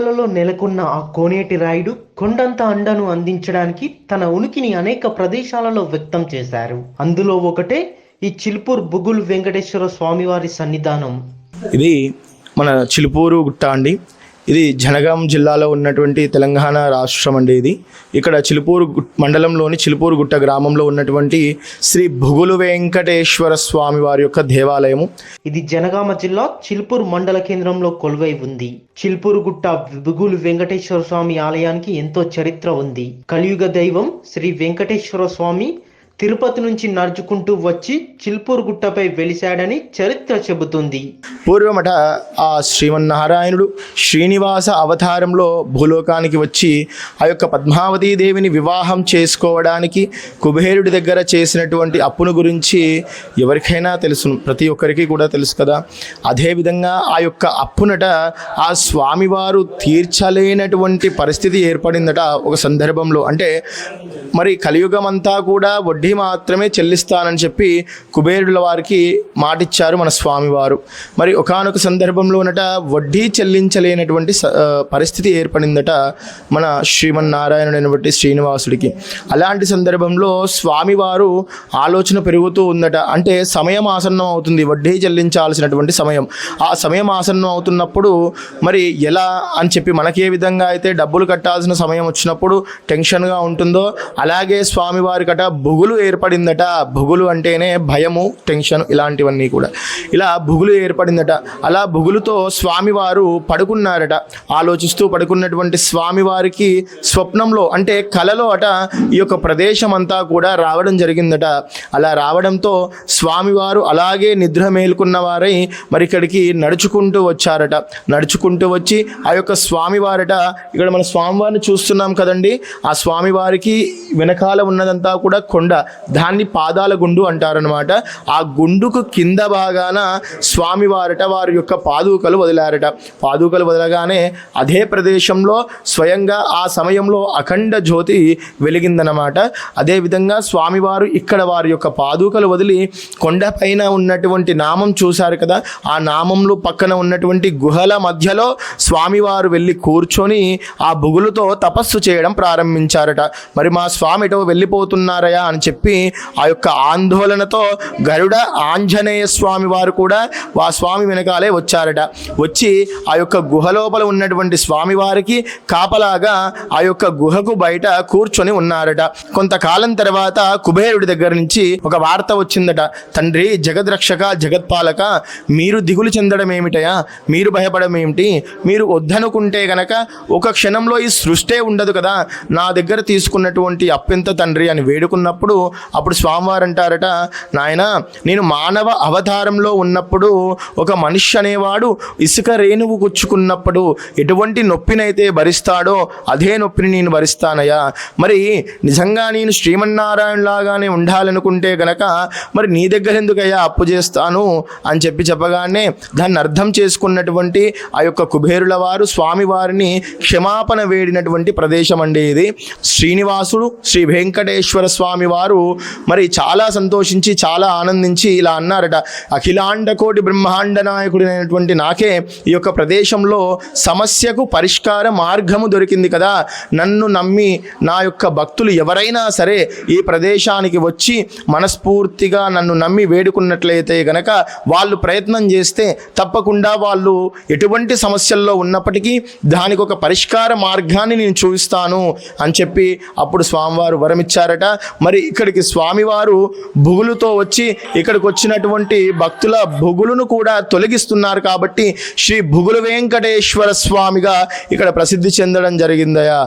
కొండలలో నెలకొన్న ఆ కోనేటి రాయుడు కొండంత అండను అందించడానికి తన ఉనికిని అనేక ప్రదేశాలలో వ్యక్తం చేశారు. అందులో ఒకటే ఈ చిల్పూర్ బుగుల్ వెంకటేశ్వర స్వామివారి సన్నిధానం. ఇది మన చిలుపూరు గుట్ట అండి. ఇది జనగాం జిల్లాలో ఉన్నటువంటి తెలంగాణ రాష్ట్రం అండి ఇది. ఇక్కడ చిలుపూరు మండలంలోని చిలుపూరు గుట్ట గ్రామంలో ఉన్నటువంటి శ్రీ భుగులు వెంకటేశ్వర స్వామి వారి యొక్క దేవాలయము. ఇది జనగామ జిల్లా చిలుపూరు మండల కేంద్రంలో కొలువై ఉంది. చిలుపూరు గుట్ట భుగులు వెంకటేశ్వర స్వామి ఆలయానికి ఎంతో చరిత్ర ఉంది. కలియుగ దైవం శ్రీ వెంకటేశ్వర స్వామి తిరుపతి నుంచి నడుచుకుంటూ వచ్చి చిల్పూరు గుట్టపై వెలిశాడని చరిత్ర చెబుతుంది. పూర్వమట ఆ శ్రీమన్నారాయణుడు శ్రీనివాస అవతారంలో భూలోకానికి వచ్చి ఆ యొక్క పద్మావతీ దేవిని వివాహం చేసుకోవడానికి కుబేరుడి దగ్గర చేసినటువంటి అప్పును గురించి ఎవరికైనా తెలుసు ప్రతి ఒక్కరికి కూడా తెలుసు కదా. అదేవిధంగా ఆ యొక్క అప్పునట ఆ స్వామివారు తీర్చలేనటువంటి పరిస్థితి ఏర్పడిందట ఒక సందర్భంలో. అంటే మరి కలియుగం అంతా కూడా వడ్డీ వడ్డీ మాత్రమే చెల్లిస్తానని చెప్పి కుబేరుల వారికి మాటిచ్చారు మన స్వామివారు. మరి ఒకానొక సందర్భంలోనట వడ్డీ చెల్లించలేనటువంటి పరిస్థితి ఏర్పడిందట మన శ్రీమన్నారాయణుడైనటువంటి శ్రీనివాసుడికి. అలాంటి సందర్భంలో స్వామివారు ఆలోచన పెరుగుతూ ఉందట. అంటే సమయం ఆసన్నం అవుతుంది వడ్డీ చెల్లించాల్సినటువంటి సమయం. ఆ సమయం ఆసన్నం అవుతున్నప్పుడు మరి ఎలా అని చెప్పి మనకి ఏ విధంగా అయితే డబ్బులు కట్టాల్సిన సమయం వచ్చినప్పుడు టెన్షన్గా ఉంటుందో అలాగే స్వామివారికట బుగులు ఏర్పడిందట భుగులు అంటేనే భయము టెన్షన్ ఇలాంటివన్నీ కూడా. ఇలా భుగులు ఏర్పడిందట అలా భుగులుతో స్వామివారు పడుకున్నారట. ఆలోచిస్తూ పడుకున్నటువంటి స్వామివారికి స్వప్నంలో అంటే కలలో అట ఈ యొక్క ప్రదేశం అంతా కూడా రావడం జరిగిందట. అలా రావడంతో స్వామివారు అలాగే నిద్ర మేల్కొన్న వారై మరి ఇక్కడికి నడుచుకుంటూ వచ్చారట. నడుచుకుంటూ వచ్చి ఆ యొక్క స్వామివారట ఇక్కడ మన స్వామివారిని చూస్తున్నాం కదండి. ఆ స్వామివారికి వెనకాల ఉన్నదంతా కూడా కొండ. దాన్ని పాదాల గుండు అంటారనమాట ఆ గుండుకు కింద భాగాన స్వామివారట వారి యొక్క పాదుకలు వదిలారట. పాదుకలు వదలగానే అదే ప్రదేశంలో స్వయంగా ఆ సమయంలో అఖండ జ్యోతి వెలిగిందనమాట అదేవిధంగా స్వామివారు ఇక్కడ వారి యొక్క పాదుకలు వదిలి కొండపైన ఉన్నటువంటి నామం చూశారు కదా ఆ నామంలో పక్కన ఉన్నటువంటి గుహల మధ్యలో స్వామివారు వెళ్ళి కూర్చొని ఆ బుగులతో తపస్సు చేయడం ప్రారంభించారట. మరి మా స్వామి ఎటో వెళ్ళిపోతున్నారయా అని చెప్పి ఆ యొక్క ఆందోళనతో గరుడ ఆంజనేయ స్వామి వారు కూడా ఆ స్వామి వెనకాలే వచ్చారట. వచ్చి ఆ యొక్క గుహ లోపల ఉన్నటువంటి స్వామివారికి కాపలాగా ఆ యొక్క గుహకు బయట కూర్చొని ఉన్నారట. కొంతకాలం తర్వాత కుబేరుడి దగ్గర నుంచి ఒక వార్త వచ్చిందట. తండ్రి జగద్రక్షక జగత్పాలక మీరు దిగులు చెందడం ఏమిటయా మీరు భయపడడం ఏమిటి? మీరు వద్దనుకుంటే గనక ఒక క్షణంలో ఈ సృష్టే ఉండదు కదా? నా దగ్గర తీసుకున్నటువంటి అప్పెంత తండ్రి అని వేడుకున్నప్పుడు అప్పుడు స్వామివారు అంటారట నాయన నేను మానవ అవతారంలో ఉన్నప్పుడు ఒక మనిషి అనేవాడు ఇసుక రేణువు గుచ్చుకున్నప్పుడు ఎటువంటి నొప్పినైతే భరిస్తాడో అదే నొప్పిని నేను భరిస్తానయ్యా. మరి నిజంగా నేను శ్రీమన్నారాయణ లాగానే ఉండాలనుకుంటే గనక మరి నీ దగ్గర ఎందుకయ్యా అప్పు చేస్తాను? అని చెప్పి చెప్పగానే దాన్ని అర్థం చేసుకున్నటువంటి ఆ యొక్క కుబేరుల వారు స్వామివారిని క్షమాపణ వేడినటువంటి ప్రదేశం అండి ఇది. శ్రీనివాసుడు శ్రీ వెంకటేశ్వర స్వామి వారు మరి చాలా సంతోషించి చాలా ఆనందించి ఇలా అన్నారట. అఖిలాండ కోటి బ్రహ్మాండ నాయకుడైనటువంటి నాకే ఈ యొక్క ప్రదేశంలో సమస్యకు పరిష్కార మార్గము దొరికింది కదా. నన్ను నమ్మి నా యొక్క భక్తులు ఎవరైనా సరే ఈ ప్రదేశానికి వచ్చి మనస్ఫూర్తిగా నన్ను నమ్మి వేడుకున్నట్లయితే గనక వాళ్ళు ప్రయత్నం చేస్తే తప్పకుండా వాళ్ళు ఎటువంటి సమస్యల్లో ఉన్నప్పటికీ దానికి ఒక పరిష్కార మార్గాన్ని నేను చూపిస్తాను అని చెప్పి అప్పుడు స్వామివారు వరమిచ్చారట. మరి ఇక్కడికి స్వామివారు భుగులుతో వచ్చి ఇక్కడికి వచ్చినటువంటి భక్తుల భుగులను కూడా తొలగిస్తున్నారు కాబట్టి శ్రీ భుగులు వెంకటేశ్వర స్వామిగా ఇక్కడ ప్రసిద్ధి చెందడం జరిగిందయా.